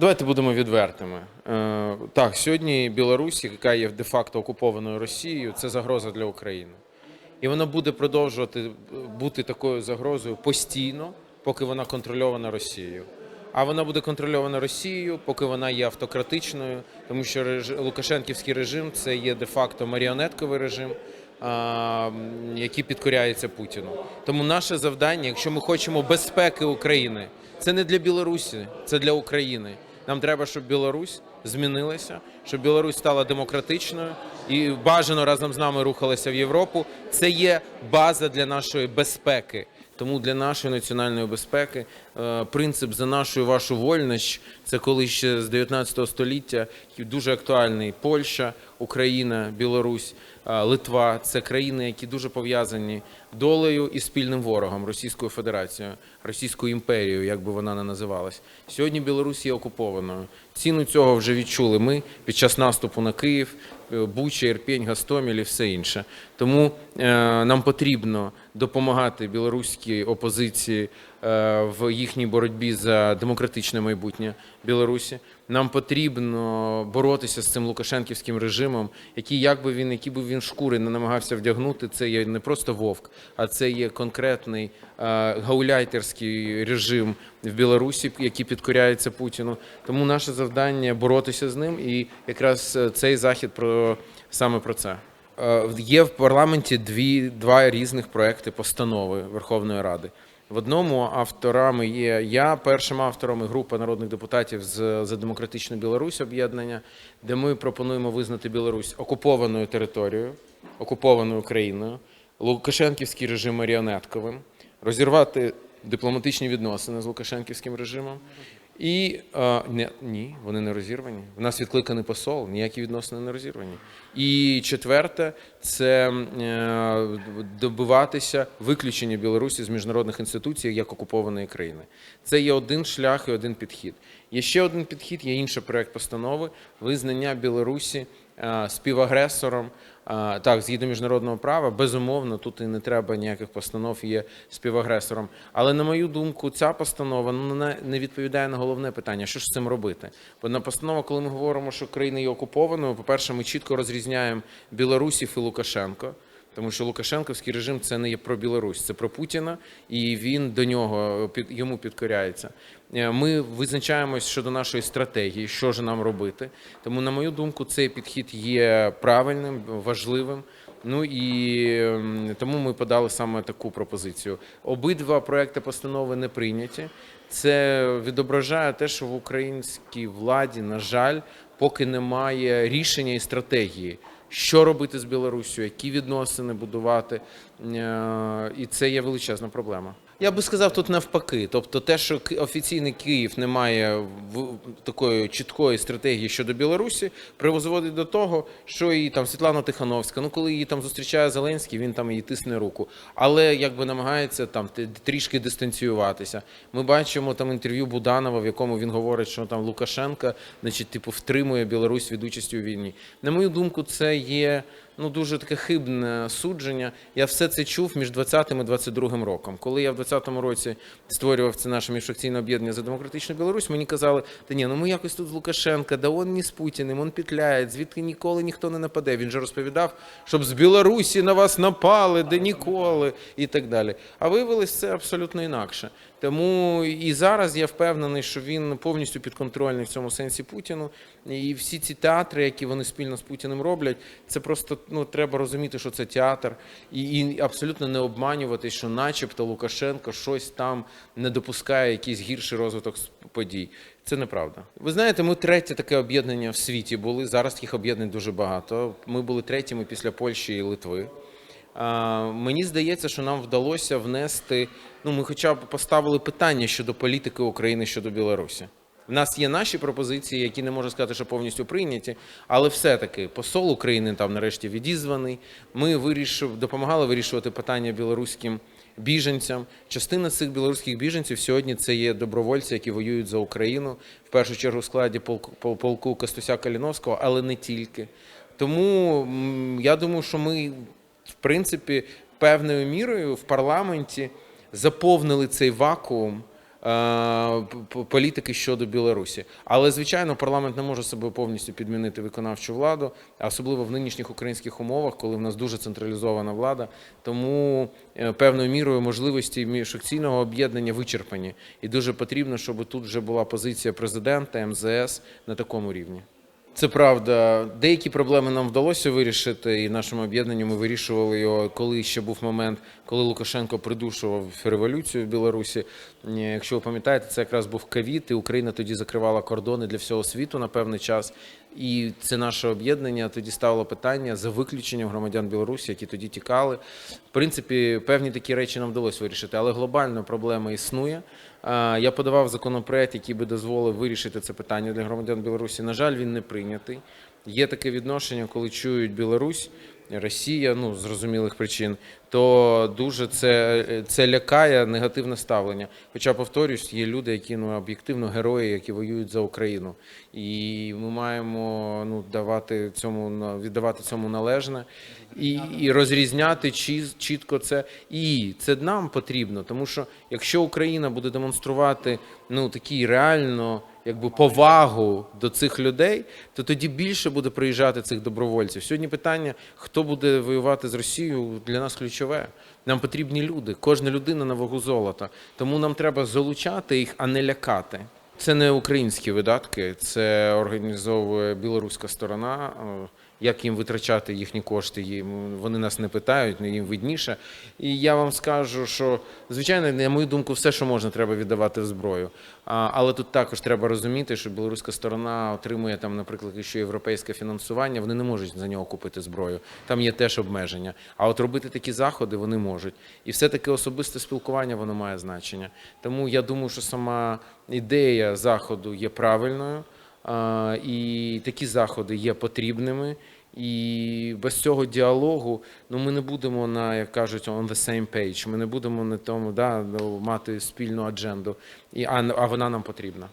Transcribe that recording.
Давайте будемо відвертими. Е, Так, сьогодні Білорусь, яка є де-факто окупованою Росією, це загроза для України. І вона буде продовжувати е, бути такою загрозою постійно, поки вона контрольована Росією. А вона буде контрольована Росією, поки вона є автократичною, тому що Лукашенківський режим це є де-факто маріонетковий режим, який підкоряється Путіну. Тому наше завдання, якщо ми хочемо безпеки України, це не для Білорусі, це для України. Нам треба, щоб Білорусь змінилася, щоб Білорусь стала демократичною і бажано разом з нами рухалася в Європу. Це є база для нашої безпеки. Тому для нашої національної безпеки е, принцип за нашу вашу вольність це коли ще з 19 століття дуже актуальний Польща, Україна, Білорусь, Литва це країни, які дуже пов'язані долею і спільним ворогом Російською Федерацією, Російською імперією, як би вона не називалась. Сьогодні Білорусь є окупованою. Ціну цього вже відчули ми під час наступу на Київ, е, Буча, Ірпінь, Гастоміль і все інше. Тому е, нам потрібно допомагати білоруській опозиції е, в їхній боротьбі за демократичне майбутнє Білорусі. Нам потрібно боротися з цим лукашенківським режимом, який, як би він, які би він шкури не намагався вдягнути, це є не просто вовк, а це є конкретний е, гауляйтерський режим в Білорусі, який підкоряється Путіну. Тому наше завдання боротися з ним, і якраз е, цей захід про саме про це. Е, Є в парламенті дві два різних проекти постанови Верховної Ради. В одному авторами є я, першим автором і група народних депутатів з за демократичну Білорусь об'єднання, де ми пропонуємо визнати Білорусь окупованою територією, окупованою країною, Лукашенківський режим маріонетковим, розірвати дипломатичні відносини з Лукашенківським режимом. І е, не, ні, вони не розірвані. В нас відкликаний посол, ніякі відносини не розірвані. І четверте це е, добиватися виключення Білорусі з міжнародних інституцій як окупованої країни. Це є один шлях і один підхід. Є ще один підхід, є інший проект постанови визнання Білорусі співагресором. Так, згідно міжнародного права, безумовно, тут і не треба ніяких постанов, є співагресором. Але на мою думку, ця постанова ну, не- відповідає на головне питання, що ж з цим робити. Бо на постанова, коли ми говоримо, що країна є окупованою, по-перше, ми чітко розрізняємо Білорусів і Лукашенко. Тому що Лукашенківський режим це не є про Білорусь, це про Путіна, і він до нього під йому підкоряється. Е, Ми визначаємось щодо нашої стратегії, що ж нам робити. Тому, на мою думку, цей підхід є правильним, важливим. Ну і ем, тому ми подали саме таку пропозицію. Обидва проекти постанови не прийняті. Це відображає те, що в українській владі, на жаль, поки немає рішення і стратегії. Що робити з Білоруссю, які відносини будувати, і це є величезна проблема. Я би сказав тут навпаки. Тобто, те, що офіційний Київ не має такої чіткої стратегії щодо Білорусі, призводить до того, що і там Світлана Тихановська, ну коли її там зустрічає Зеленський, він там їй тисне руку, але якби намагається там трішки дистанціюватися. Ми бачимо там інтерв'ю Буданова, в якому він говорить, що там Лукашенка, значить, типу, втримує Білорусь від участі у війні. На мою думку, це є ну дуже таке хибне судження. Я все це чув між 20 і 22 роком. Коли я в 20-му році створював це наше міжфракційне об'єднання за демократичну Білорусь, мені казали, та ні, ну ми якось тут з Лукашенка, да он не з Путіним, он петляє, звідки ніколи ніхто не нападе. Він же розповідав, щоб з Білорусі на вас напали, де ніколи, і так далі. А виявилось це абсолютно інакше. Тому і зараз я впевнений, що він повністю підконтрольний в цьому сенсі Путіну. І всі ці театри, які вони спільно з Путіним роблять, це просто ну треба розуміти, що це театр, і, і абсолютно не обманювати, що, начебто, Лукашенко щось там не допускає якийсь гірший розвиток подій. Це неправда. Ви знаєте, ми третє таке об'єднання в світі були. Зараз таких об'єднань дуже багато. Ми були третіми після Польщі і Литви. Мені здається, що нам вдалося внести. Ну, ми хоча б поставили питання щодо політики України щодо Білорусі. В нас є наші пропозиції, які не можу сказати, що повністю прийняті, але все-таки посол України там нарешті відізваний. Ми вирішив, допомагали вирішувати питання білоруським біженцям. Частина цих білоруських біженців сьогодні це є добровольці, які воюють за Україну, в першу чергу в складі полку, пол- полку Костуся Каліновського, але не тільки. Тому я думаю, що ми, в принципі, певною мірою в парламенті заповнили цей вакуум п- політики щодо Білорусі. Але звичайно, парламент не може себе повністю підмінити виконавчу владу, особливо в нинішніх українських умовах, коли в нас дуже централізована влада. Тому е, певною мірою можливості міжфракційного об'єднання вичерпані, і дуже потрібно, щоб тут вже була позиція президента, МЗС на такому рівні. Це правда. Деякі проблеми нам вдалося вирішити, і нашому об'єднанню ми вирішували його, коли ще був момент, коли Лукашенко придушував революцію в Білорусі. Якщо ви пам'ятаєте, це якраз був ковід, і Україна тоді закривала кордони для всього світу на певний час. І це наше об'єднання тоді ставило питання за виключенням громадян Білорусі, які тоді тікали. В принципі, певні такі речі нам вдалося вирішити, але глобально проблема існує. Я подавав законопроект, який би дозволив вирішити це питання для громадян Білорусі. На жаль, він не прийнятий. Є таке відношення, коли чують Білорусь, Росія, ну зрозумілих причин, то дуже це, це лякає негативне ставлення. Хоча, повторюсь, є люди, які ну об'єктивно герої, які воюють за Україну, і ми маємо ну давати цьому віддавати цьому належне і, і розрізняти чі- чітко це. І це нам потрібно, тому що якщо Україна буде демонструвати ну такі реально якби повагу до цих людей, то тоді більше буде приїжджати цих добровольців. Сьогодні питання, хто буде воювати з Росією, для нас ключове. Нам потрібні люди, кожна людина на вагу золота. Тому нам треба залучати їх, а не лякати. Це не українські видатки, це організовує білоруська сторона. Як їм витрачати їхні кошти, вони нас не питають, не їм видніше. І я вам скажу, що звичайно, на мою думку, все, що можна, треба віддавати в зброю. Але тут також треба розуміти, що білоруська сторона отримує там, наприклад, ще європейське фінансування. Вони не можуть за нього купити зброю. Там є теж обмеження. А от робити такі заходи вони можуть. І все таки особисте спілкування воно має значення. Тому я думаю, що сама ідея заходу є правильною. І такі заходи є потрібними. І без цього діалогу ну ми не будемо на як кажуть on the same page. Ми не будемо на тому да, ну, мати спільну адженду. І а, а вона нам потрібна.